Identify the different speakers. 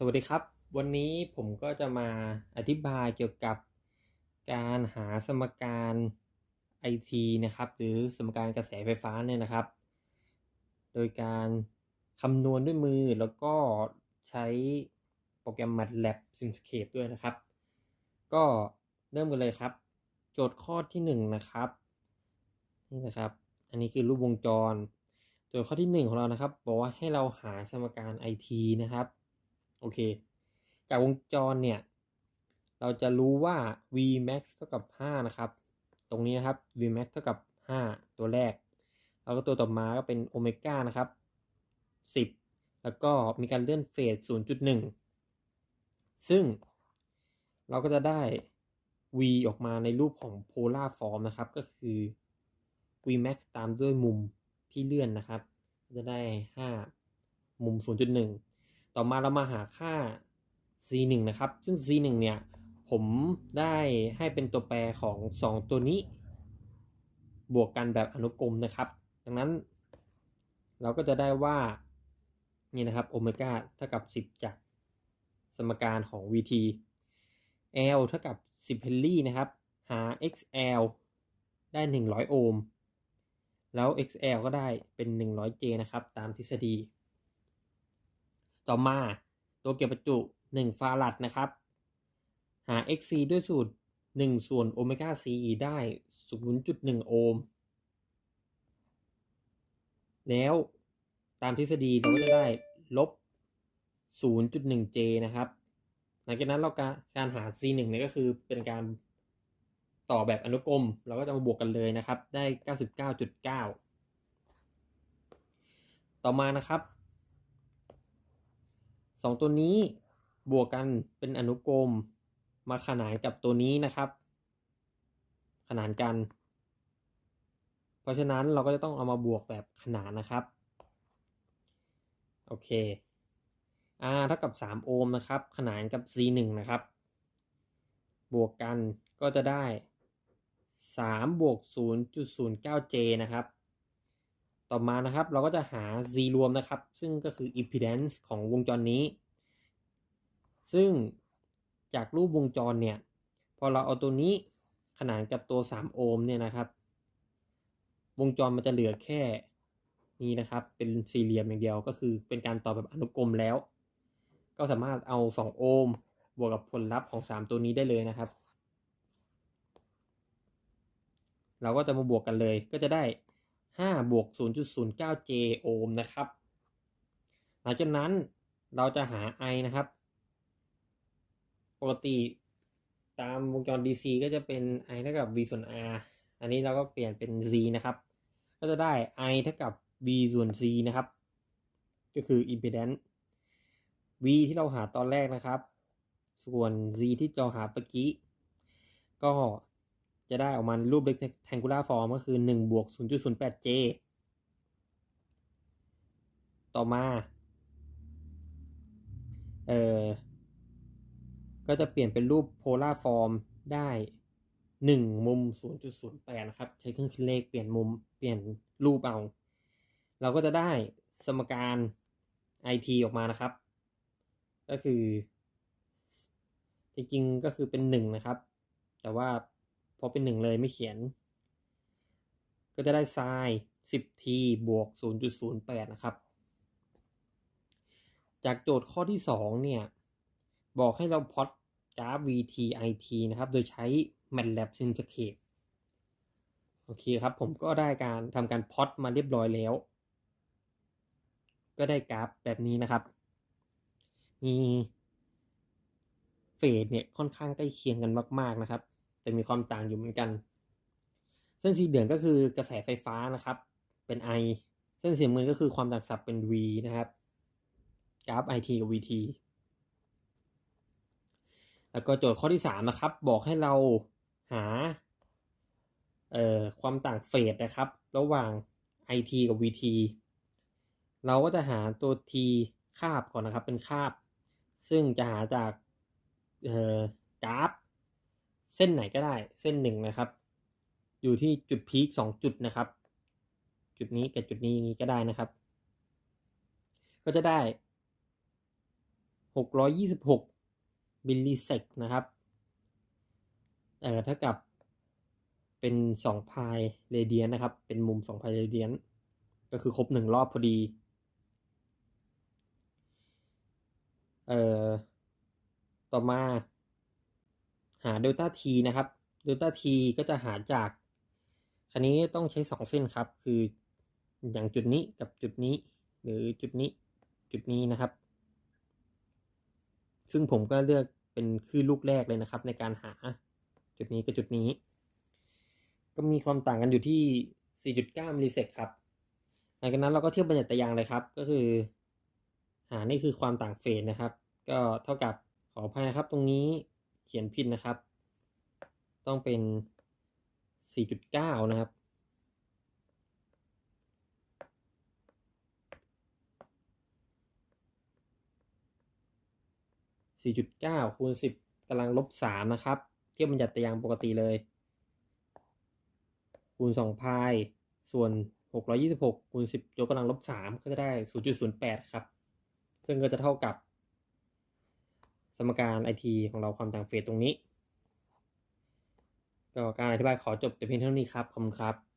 Speaker 1: สวัสดีครับ วันนี้ผมก็จะมาอธิบายเกี่ยวกับการหาสมการไอทีนะครับ หรือสมการกระแสไฟฟ้าเนี่ยนะครับ โดยการคำนวณด้วยมือแล้วก็ใช้โปรแกรม MATLAB Simscape ด้วยนะครับ ก็เริ่มกันเลยครับ โจทย์ข้อที่หนึ่งนะครับนี่นะครับ อันนี้คือรูปวงจร โจทย์ข้อที่หนึ่งของเรานะครับบอกว่าให้เราหาสมการ IT นะครับ โอเค จากวงจรเนี่ย เราจะรู้ว่า v max เท่ากับ 5 นะครับ ตรงนี้นะครับ v max เท่ากับ 5 ตัวแรก แล้วก็ตัวต่อมาก็เป็นโอเมก้านะครับ 10 แล้วก็มีการเลื่อนเฟส 0.1 ซึ่งเราก็จะได้ v ออกมาในรูปของ polar form นะครับ ก็คือ v max ตามด้วยมุมที่เลื่อนนะครับ จะได้ 5 มุม 0.1 ต่อมาเรามาหาค่า c1 นะครับ ซึ่ง c1 เนี่ย ผมได้ให้เป็นตัวแปรของ 2 ตัวนี้ บวกกันแบบอนุกรมนะครับ ดังนั้น เราก็จะได้ว่า นี่นะครับโอเมก้าเท่ากับ 10 จากสมการของ vt l เท่ากับ 10 เฮนรี่นะครับ หา xl ได้ 100 โอห์ม แล้ว xl ก็ได้เป็น 100j นะครับ ตามทฤษฎี ต่อมาตัวเก็บประจุ 1 ฟาราดนะครับ หา xc ด้วยสูตร 1 ส่วนโอเมก้า c ได้ 0.1 โอห์มแล้วตามทฤษฎีเราก็จะได้ลบ 0.1j นะครับ หลังจากนั้นเราการการหา c 1เนี่ยก็คือเป็นการต่อแบบอนุกรม เราก็จะมาบวกกันเลยนะครับ ได้ 99.9 ต่อมานะครับ สองตัวนี้บวกกันเป็นอนุกรมมาขนานกับตัวนี้นะครับ ขนานกัน เพราะฉะนั้นเราก็จะต้องเอามาบวกแบบขนานนะครับ โอเค R เท่ากับ 3 โอห์มนะครับ ขนานกับ C 1นะครับ บวกกันก็จะได้ 3 บวก 0.09J นะครับ ต่อมานะครับเราก็จะหา z รวมนะครับ ซึ่งก็คือ impedance ของวงจรนี้ ซึ่งจากรูปวงจรเนี่ย พอเราเอาตัวนี้ขนานกับตัว 3 โอห์มเนี่ยนะครับ วงจรมันจะเหลือแค่นี้นะครับ เป็นสี่เหลี่ยมอย่างเดียวก็คือเป็นการต่อแบบอนุกรมแล้ว ก็สามารถเอา 2 โอห์มบวกกับผลลัพธ์ของ 3 ตัวนี้ได้เลยนะครับ เราก็จะมาบวกกันเลยก็จะได้ 5บวก 0.09j โอห์มนะครับ หลังจากนั้นเราจะหา I นะครับ ปกติตามวงจร DC ก็จะเป็น I เท่ากับ V ส่วน R อันนี้เราก็เปลี่ยนเป็น Z นะครับ ก็จะได้ I เท่ากับ V ส่วน Z นะครับ ก็คือ impedance V ที่เราหาตอนแรกนะครับ ส่วน Z ที่เราหาเมื่อกี้ ก็ จะได้ออกมารูป rectangular form ก็คือ1บวก 0.08j ต่อมา เอ่อ ก็จะเปลี่ยนเป็นรูป polar form ได้ 1 มุม 0.08 นะครับ ใช้เครื่องคิดเลขเปลี่ยนมุมเปลี่ยนรูปเอา เราก็จะได้สมการ IT ออกมานะครับ ก็คือ จริงๆ ก็คือเป็น 1 นะครับ แต่ว่า พอเป็นหนึ่งเลยไม่เขียน ก็จะได้ไซน์ 10t บวก 0.08 นะครับ จากโจทย์ข้อที่ 2 เนี่ย บอกให้เราพอตกราฟ vt it นะครับ โดยใช้ MATLAB Simscape โอเคครับ ผมก็ได้การทำการพอตมาเรียบร้อยแล้ว ก็ได้กราฟแบบนี้นะครับ มีเฟสเนี่ยค่อนข้างใกล้เคียงกันมาก ๆ นะครับ แต่มีความต่างอยู่เหมือนกัน เส้นสีเหลืองก็คือกระแสไฟฟ้านะครับ เป็น I เส้นสีเงินก็คือความต่างศัพท์เป็น V นะครับกราฟ IT กับ VT แล้วก็โจทย์ข้อที่สามนะครับ บอกให้เราหาเอ่อความต่างเฟสนะครับ ระหว่าง IT กับ VT เราก็จะหาตัว T คาบก่อนนะครับเป็นคาบ ซึ่งจะหาจากเอ่อกราฟ เส้นไหนก็ได้เส้นหนึ่งนะครับ อยู่ที่จุดพีคสองจุดนะครับ จุดนี้กับจุดนี้นี้ก็ได้นะครับ ก็จะได้หกร้อยยี่สิบหกมิลลิเซกนะครับเอ่อเท่ากับเป็นสองพายเรเดียนนะครับ เป็นมุมสองพายเรเดียนก็คือครบหนึ่งรอบพอดี เอ่อ ต่อมา หาเดลต้าทีนะครับเดลต้าทีก็จะหาจาก คันนี้ต้องใช้สองเส้นครับ คืออย่างจุดนี้กับจุดนี้ หรือจุดนี้จุดนี้นะครับ ซึ่งผมก็เลือกเป็นคลื่นลูกแรกเลยนะครับ ในการหาจุดนี้กับจุดนี้ ก็มีความต่างกันอยู่ที่ 4.9มิลลิเซกครับหลังจากนั้นเราก็เทียบบรรยัตยางเลยครับ ก็คือ หานี่คือความต่างเฟสนะครับ ก็เท่ากับขออภัยนะครับ ตรงนี้ เขียนผิดนะครับ ต้องเป็น 4.9 นะครับ4.9คูณ10กำลังลบ3นะครับ เทียบบรรยัติยางปกติเลย คูณ2พายส่วน626คูณ10ยกกำลังลบ3ก็จะได้0.08ครับ ซึ่งก็จะเท่ากับ สมการ IT ของเราความต่างเฟสตรงนี้ก็การอธิบายขอจบแต่เพียงเท่านี้ครับ ขอบคุณครับ